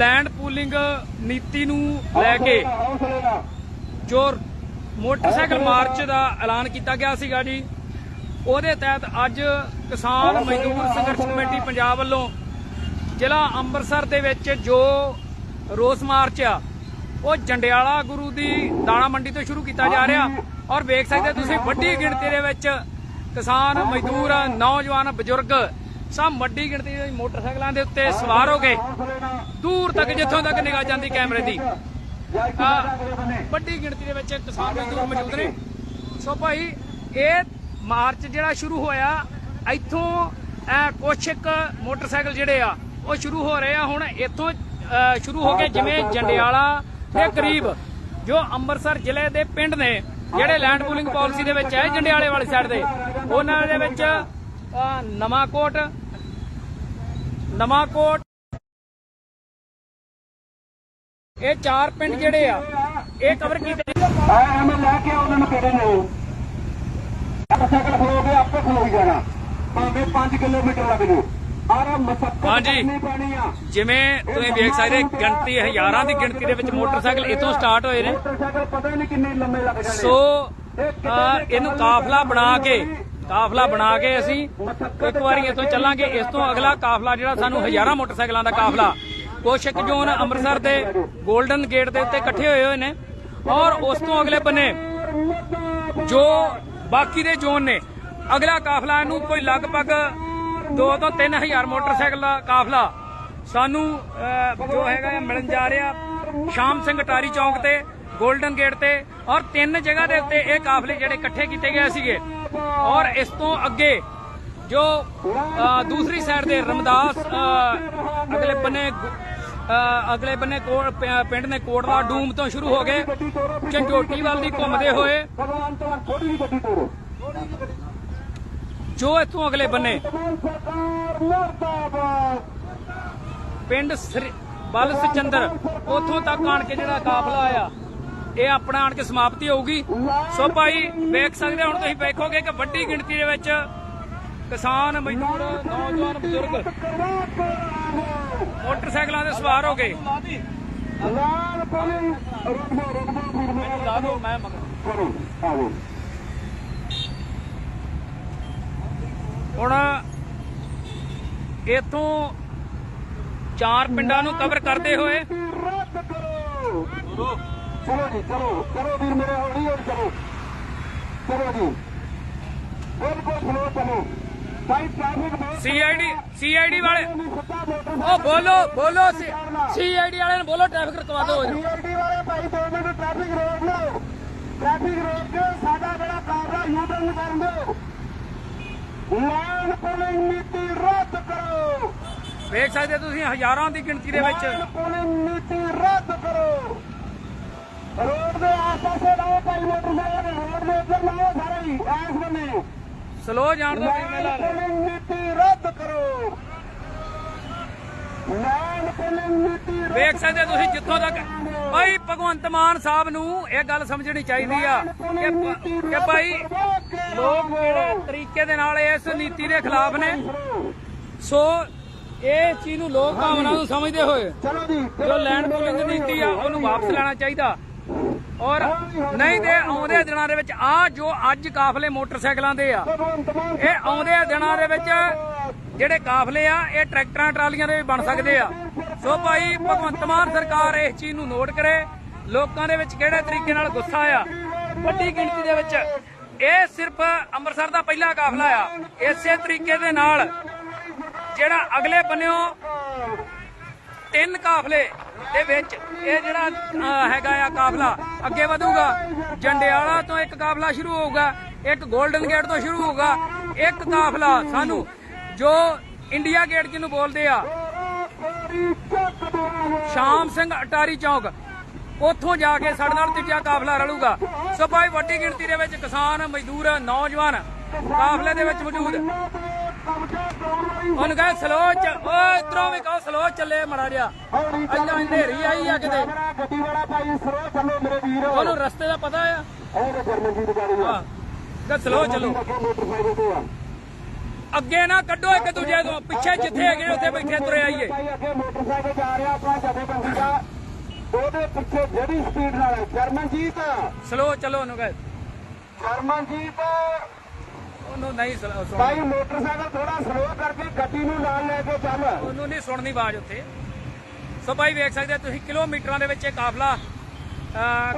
Land pooling ਨੀਤੀ ਨੂੰ ਲੈ ਕੇ ਜੋ ਮੋਟਰਸਾਈਕਲ ਮਾਰਚ ਦਾ ਐਲਾਨ ਕੀਤਾ ਗਿਆ ਸੀਗਾ ਜੀ, ਉਹਦੇ ਤਹਿਤ ਅੱਜ ਕਿਸਾਨ ਮਜ਼ਦੂਰ ਸੰਘਰਸ਼ ਕਮੇਟੀ ਪੰਜਾਬ ਵੱਲੋਂ ਜ਼ਿਲ੍ਹਾ ਅੰਮ੍ਰਿਤਸਰ ਦੇ ਵਿੱਚ ਜੋ ਰੋਸ ਮਾਰਚ ਆ, ਉਹ ਜੰਡਿਆਲਾ ਗੁਰੂ ਦੀ ਦਾਣਾ ਮੰਡੀ ਤੋਂ ਸ਼ੁਰੂ ਕੀਤਾ ਜਾ ਰਿਹਾ ਔਰ ਵੇਖ ਸਕਦੇ ਤੁਸੀਂ ਵੱਡੀ ਗਿਣਤੀ ਦੇ ਵਿੱਚ ਕਿਸਾਨ, ਮਜ਼ਦੂਰ, ਨੌਜਵਾਨ, ਬਜ਼ੁਰਗ ਸਭ ਵੱਡੀ ਗਿਣਤੀ ਦੇ ਮੋਟਰਸਾਈਕਲਾਂ ਦੇ ਉੱਤੇ ਸਵਾਰ ਹੋ ਕੇ ਦੂਰ ਤੱਕ, ਜਿੱਥੋਂ ਤੱਕ ਨਿਗਾਹ ਜਾਂਦੀ ਕੈਮਰੇ ਦੀ। ਵੱਡੀ ਗਿਣਤੀ ਦੇ ਵਿੱਚ ਕਿਸਾਨ ਮਜ਼ਦੂਰ ਮੌਜੂਦ ਨੇ। ਸੋ ਭਾਈ, ਇਹ ਮਾਰਚ ਜਿਹੜਾ ਸ਼ੁਰੂ ਹੋਇਆ, ਇੱਥੋਂ ਕੁਛ ਇੱਕ ਮੋਟਰਸਾਈਕਲ ਜਿਹੜੇ ਆ, ਉਹ ਸ਼ੁਰੂ ਹੋ ਰਹੇ ਆ। ਹੁਣ ਇੱਥੋਂ ਸ਼ੁਰੂ ਹੋ ਕੇ ਜਿਵੇਂ ਜੰਡਿਆਲਾ ਦੇ ਕਰੀਬ, ਜੋ ਅੰਮ੍ਰਿਤਸਰ ਜ਼ਿਲ੍ਹੇ ਦੇ ਪਿੰਡ ਨੇ, ਜਿਹੜੇ ਲੈਂਡ ਪੂਲਿੰਗ ਪਾਲਿਸੀ ਦੇ ਵਿੱਚ ਹੈ, ਜੰਡਿਆਲੇ ਵਾਲੀ ਸਾਈਡ ਦੇ। ਉਹਨਾਂ ਦੇ ਵਿੱਚ ਅਹ, ਨਵਾਂਕੋਟ ਨਵਾਂਕੋਟ ਇਹ ਚਾਰ ਪਿੰਡ ਜਿਹੜੇ ਆ ਇਹ ਕਵਰ ਕੀਤੇ ਐ ਐਵੇਂ ਲੈ ਕੇ ਉਹਨਾਂ ਨੂੰ ਕਿਹੜੇ ਨੇ ਮੋਟਰਸਾਈਕਲ ਖਲੋ ਕੇ ਆਪੇ ਖਲੋ ਹੀ ਜਾਣਾ। ਭਾਵੇਂ 5 ਕਿਲੋਮੀਟਰ ਲੱਗ ਜੂ ਹਾਂਜੀ। ਜਿਵੇਂ ਤੁਸੀਂ ਵੇਖ ਸਕਦੇ ਗਿਣਤੀ ਹਜ਼ਾਰਾਂ ਦੀ ਗਿਣਤੀ ਦੇ ਵਿੱਚ ਮੋਟਰਸਾਈਕਲ ਇੱਥੋਂ ਸਟਾਰਟ ਹੋਏ ਨੇ। ਸੋ ਇਹਨੂੰ ਕਾਫਲਾ ਬਣਾ ਕੇ ਕਾਫਲਾ ਬਣਾ ਕੇ ਅਸੀਂ ਇੱਕ ਵਾਰੀ ਇੱਥੋਂ ਚੱਲਾਂਗੇ। ਇਸ ਤੋਂ ਅਗਲਾ ਕਾਫਲਾ ਜਿਹੜਾ ਸਾਨੂੰ ਹਜ਼ਾਰਾਂ ਮੋਟਰਸਾਈਕਲਾਂ ਦਾ ਕਾਫਲਾ। ਕੁਛ ਇੱਕ ਜ਼ੋਨ ਅੰਮ੍ਰਿਤਸਰ ਦੇ 골ਡਨ ਗੇਟ ਦੇ ਉੱਤੇ ਇਕੱਠੇ ਹੋਏ ਹੋਏ ਨੇ। ਔਰ ਉਸ ਤੋਂ ਅਗਲੇ ਬੰਨੇ ਜੋ ਬਾਕੀ ਦੇ ਜ਼ੋਨ ਨੇ, ਅਗਲਾ ਕਾਫਲਾ ਇਹਨੂੰ ਕੋਈ ਲਗਭਗ 2 ਤੋਂ 3000 ਮੋਟਰਸਾਈਕਲ ਦਾ ਕਾਫਲਾ ਸਾਨੂੰ ਜੋ ਹੈਗਾ ਮਿਲਣ ਜਾ ਰਿਹਾ ਸ਼ਾਮ ਸਿੰਘ ਟਾਰੀ ਚੌਂਕ ਤੇ 골ਡਨ ਗੇਟ ਤੇ। ਔਰ ਤਿੰਨ ਜਗ੍ਹਾ ਦੇ ਉੱਤੇ ਇਹ ਕਾਫਲੇ ਜਿਹੜੇ ਇਕੱਠੇ ਕੀਤੇ ਗਏ ਸੀਗੇ। ਔਰ ਇਸ ਤੋਂ ਅੱਗੇ ਜੋ ਦੂਸਰੀ ਸਾਈਡ ਦੇ ਰਮਦਾਸ ਅਗਲੇ ਬੰਨੇ ਅਗਲੇ ਬੰਨੇ ਪਿੰਡ ਨੇ ਕੋਟਲਾ ਡੂਮ ਤੋਂ ਸ਼ੁਰੂ ਹੋ ਗਏ ਝੰਜੋਟੀ ਵੱਲ ਦੀ ਘੁੰਮਦੇ ਹੋਏ ਜੋ ਇਥੋਂ ਅਗਲੇ ਬੰਨੇ ਪਿੰਡ ਬਲ ਸਚੰਦਰ ਉਥੋਂ ਤੱਕ ਆਣ ਕੇ ਜਿਹੜਾ ਕਾਫਲਾ ਆ ਇਹ ਆਪਣਾ ਆਣ ਕੇ ਸਮਾਪਤੀ ਹੋਊਗੀ। ਸੋ ਭਾਈ, ਵੇਖ ਸਕਦੇ ਹੁਣ ਤੁਸੀਂ ਵੇਖੋਗੇ ਕਿ ਵੱਡੀ ਗਿਣਤੀ ਦੇ ਵਿੱਚ ਕਿਸਾਨ, ਮਜ਼ਦੂਰ, ਨੌਜਵਾਨ, ਬਜ਼ੁਰਗ ਮੋਟਰਸਾਈਕਲਾਂ ਤੇ ਸਵਾਰ ਹੋ ਗਏ। ਲਾਲ ਲਾ ਦਿਓ ਮੈਂ ਮਗਰ ਹੁਣ ਇਥੋਂ ਚਾਰ ਪਿੰਡਾਂ ਨੂੰ ਕਵਰ ਕਰਦੇ ਹੋਏ ਚਲੋ ਜੀ ਚਲੋ ਕਰੋ ਵੀਰ ਮੇਰੇ ਹੌਲੀ ਹੌਲੀ ਚਲੋ। ਚਲੋ ਜੀ। ਬਿਲਕੁਲ ਸਲੋ ਚਲੋ। ਭਾਈ ਟ੍ਰੈਫਿਕ ਬਹੁਤ ਸੀਆਈਡੀ ਸੀਆਈਡੀ ਵਾਲੇ। ਉਹ ਬੋਲੋ ਬੋਲੋ ਸੀਆਈਡੀ ਵਾਲਿਆਂ ਨੂੰ ਬੋਲੋ ਟ੍ਰੈਫਿਕ ਰਕਵਾ ਦਿਓ। ਸੀਆਰਟੀ ਵਾਲੇ ਭਾਈ ਦੋ ਮਿੰਟ ਟ੍ਰੈਫਿਕ ਰੋਕ ਲਓ। ਟ੍ਰੈਫਿਕ ਰੋਕ ਕੇ ਸਾਡਾ ਜਿਹੜਾ ਕਾਬਲਾ ਯੂ ਟਰਨ ਕਰਨ ਦਿਓ। ਲਾਈਨ ਪੁਲਿੰਗ ਨੀਤੀ ਰੱਦ ਕਰੋ। ਵੇਖ ਸਕਦੇ ਤੁਸੀਂ ਹਜ਼ਾਰਾਂ ਦੀ ਗਿਣਤੀ ਦੇ ਵਿੱਚ। ਲਾਈਨ ਪੁਲਿੰਗ ਨੀਤੀ ਰੱਦ ਕਰੋ। ਰੋਡ ਦੇ ਆਸ-ਪਾਸੇ ਲਾਓ ਭਾਈ ਮੋਟਰਸਾਈਕਲ ਰੋਡ ਦੇ ਉੱਤੇ ਲਾਓ ਸਾਰੇ ਹੀ ਐਸ ਬੰਨੇ। ਸਲੋ ਜਾਣ ਦੋ ਕਿਵੇਂ ਲਾ ਰਹੇ ਪੁਲਿੰਗ ਨੀਤੀ ਰੱਦ ਕਰੋ। ਲਾਈਨ ਪੁਲਿੰਗ ਨੀਤੀ ਰੱਦ ਵੇਖ ਸਕਦੇ ਤੁਸੀਂ ਜਿੱਥੋਂ ਤੱਕ ਭਾਈ ਭਗਵੰਤ ਮਾਨ ਸਾਹਿਬ ਨੂੰ ਇਹ ਗੱਲ ਸਮਝਣੀ ਚਾਹੀਦੀ ਆ ਕਿ ਪ- ਕਿ ਭਾਈ ਲੋਕ ਕਿਹੜੇ ਤਰੀਕੇ ਦੇ ਨਾਲ ਇਸ ਨੀਤੀ ਦੇ ਖਿਲਾਫ ਨੇ? ਸੋ ਇਹ ਚੀਜ਼ ਨੂੰ ਲੋਕ ਭਾਵਨਾ ਨੂੰ ਸਮਝਦੇ ਹੋਏ ਚਲੋ ਜੀ ਜੋ ਲੈਂਡ ਪੂਲਿੰਗ ਨੀਤੀ ਆ। ਉਹਨੂੰ ਵਾਪਸ ਲੈਣਾ ਚਾਹੀਦਾ। ਔਰ ਨਹੀਂ ਤੇ ਆਉਂਦੇ ਦਿਨਾਂ ਦੇ ਵਿੱਚ ਆ ਜੋ ਅੱਜ ਕਾਫਲੇ ਮੋਟਰਸਾਈਕਲਾਂ ਦੇ ਆ, ਇਹ ਆਉਂਦੇ ਦਿਨਾਂ ਦੇ ਵਿੱਚ ਜਿਹੜੇ ਕਾਫਲੇ ਆ, ਇਹ ਟਰੈਕਟਰਾਂ ਟਰਾਲੀਆਂ ਦੇ ਵੀ ਬਣ ਸਕਦੇ ਆ। ਸੋ ਭਾਈ, ਭਗਵੰਤ ਮਾਨ ਸਰਕਾਰ ਇਸ ਚੀਜ਼ ਨੂੰ ਨੋਟ ਕਰੇ। ਲੋਕਾਂ ਦੇ ਵਿੱਚ ਕਿਹੜੇ ਤਰੀਕੇ ਨਾਲ ਗੁੱਸਾ ਆ? ਵੱਡੀ ਗਿਣਤੀ ਦੇ ਵਿੱਚ। ਇਹ ਸਿਰਫ ਅੰਮ੍ਰਿਤਸਰ ਦਾ ਪਹਿਲਾ ਕਾਫਲਾ ਆ। ਇਸੇ ਤਰੀਕੇ ਦੇ ਨਾਲ ਜਿਹੜਾ ਅਗਲੇ ਬੰਨਿਓ ਤਿੰਨ ਕਾਫਲੇ ਦੇ ਵਿੱਚ। ਇਹ ਜਿਹੜਾ ਹੈਗਾ ਆ ਕਾਫਲਾ, ਅੱਗੇ ਵਧੂਗਾ। ਜੰਡਿਆਲਾ ਤੋਂ ਇੱਕ ਕਾਫਲਾ ਸ਼ੁਰੂ ਹੋਊਗਾ, ਇੱਕ 골ਡਨ ਗੇਟ ਤੋਂ ਸ਼ੁਰੂ ਹੋਊਗਾ, ਇੱਕ ਕਾਫਲਾ ਸਾਨੂੰ ਜੋ ਇੰਡੀਆ ਗੇਟ ਜਿਹਨੂੰ ਬੋਲਦੇ ਆ। ਸ਼ਾਮ ਸਿੰਘ ਅਟਾਰੀ ਚੌਕ, ਉੱਥੋਂ ਜਾ ਕੇ ਸਾਡੇ ਨਾਲ ਤੀਜਾ ਕਾਫਲਾ ਰਲੂਗਾ। ਸੋ ਭਾਈ ਵੱਡੀ ਗਿਣਤੀ ਦੇ ਵਿੱਚ ਕਿਸਾਨ, ਮਜ਼ਦੂਰ, ਨੌਜਵਾਨ ਕਾਫਲੇ ਦੇ ਵਿੱਚ ਮੌਜੂਦ। ਉਹਨੂੰ ਕਹੇ ਸਲੋ ਚ ਓ ਇਧਰੋਂ ਵੀ ਕਹੋ ਸਲੋ ਚੱਲੇ ਮੜਾ ਜਿਹਾ। ਅੱਲਾ ਹਨੇਰੀ ਆਈ ਆ ਕਿਤੇ। ਗੱਡੀ ਵਾਲਾ ਭਾਈ ਸਰੋ ਚੱਲੋ ਮੇਰੇ ਵੀਰ ਉਹਨੂੰ ਰਸਤੇ ਦਾ ਪਤਾ ਆ? ਉਹ ਜਰਮਨ ਦੀ ਗਾੜੀ ਆ ਕਹ ਸਲੋ ਚੱਲੋ। ਅੱਗੇ ਨਾ ਕੱਢੋ ਇੱਕ ਦੂਜੇ ਤੋਂ। ਪਿੱਛੇ ਜਿੱਥੇ ਹੈਗੇ ਉੱਥੇ ਬੈਠੇ ਤੁਰੇ ਆਈਏ। ਅੱਗੇ ਮੋਟਰਸਾਈਕਲ ਜਾ ਰਿਹਾ ਆਪਣਾ ਜਥੇਬੰਦੀ ਦਾ ਉਹਦੇ ਪਿੱਛੇ ਜਿਹੜੀ ਸਪੀਡ ਨਾਲ ਜਰਮਨਜੀਤ। ਸਲੋ ਚਲੋ ਉਹਨੂੰ ਕਹੇ। ਜਰਮਨਜੀਤ। ਉਹਨੂੰ ਨਹੀਂ ਸਲ- ਸੁਣ ਭਾਈ ਮੋਟਰਸਾਈਕਲ ਥੋੜਾ ਸਲੋ ਕਰਕੇ ਗੱਡੀ ਨੂੰ ਨਾਲ ਲੈ ਕੇ ਚੱਲ। ਉਹਨੂੰ ਨਹੀਂ ਸੁਣਨੀ ਆਵਾਜ਼ ਉੱਥੇ। ਸੋ ਭਾਈ ਵੇਖ ਸਕਦੇ ਹੋ ਤੁਸੀਂ ਕਿਲੋਮੀਟਰਾਂ ਦੇ ਵਿੱਚ ਇਹ ਕਾਫਲਾ ਅਹ,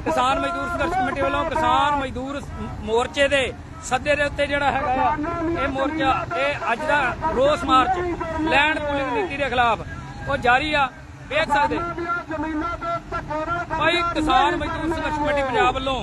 ਕਿਸਾਨ ਮਜ਼ਦੂਰ ਸੰਘਰਸ਼ ਕਮੇਟੀ ਵੱਲੋਂ ਕਿਸਾਨ ਮਜ਼ਦੂਰ ਮੋਰਚੇ ਦੇ ਸੱਦੇ ਦੇ ਉੱਤੇ ਜਿਹੜਾ ਹੈਗਾ ਆ ਇਹ ਮੋਰਚਾ ਇਹ ਅੱਜ ਦਾ ਰੋਸ ਮਾਰਚ ਲੈਂਡ ਪੂਲਿੰਗ ਨੀਤੀ ਦੇ ਖਿਲਾਫ ਉਹ ਜਾਰੀ ਆ। ਵੇਖ ਸਕਦੇ ਭਾਈ ਕਿਸਾਨ ਮਜ਼ਦੂਰ ਸੰਘਰਸ਼ ਕਮੇਟੀ ਪੰਜਾਬ ਵੱਲੋਂ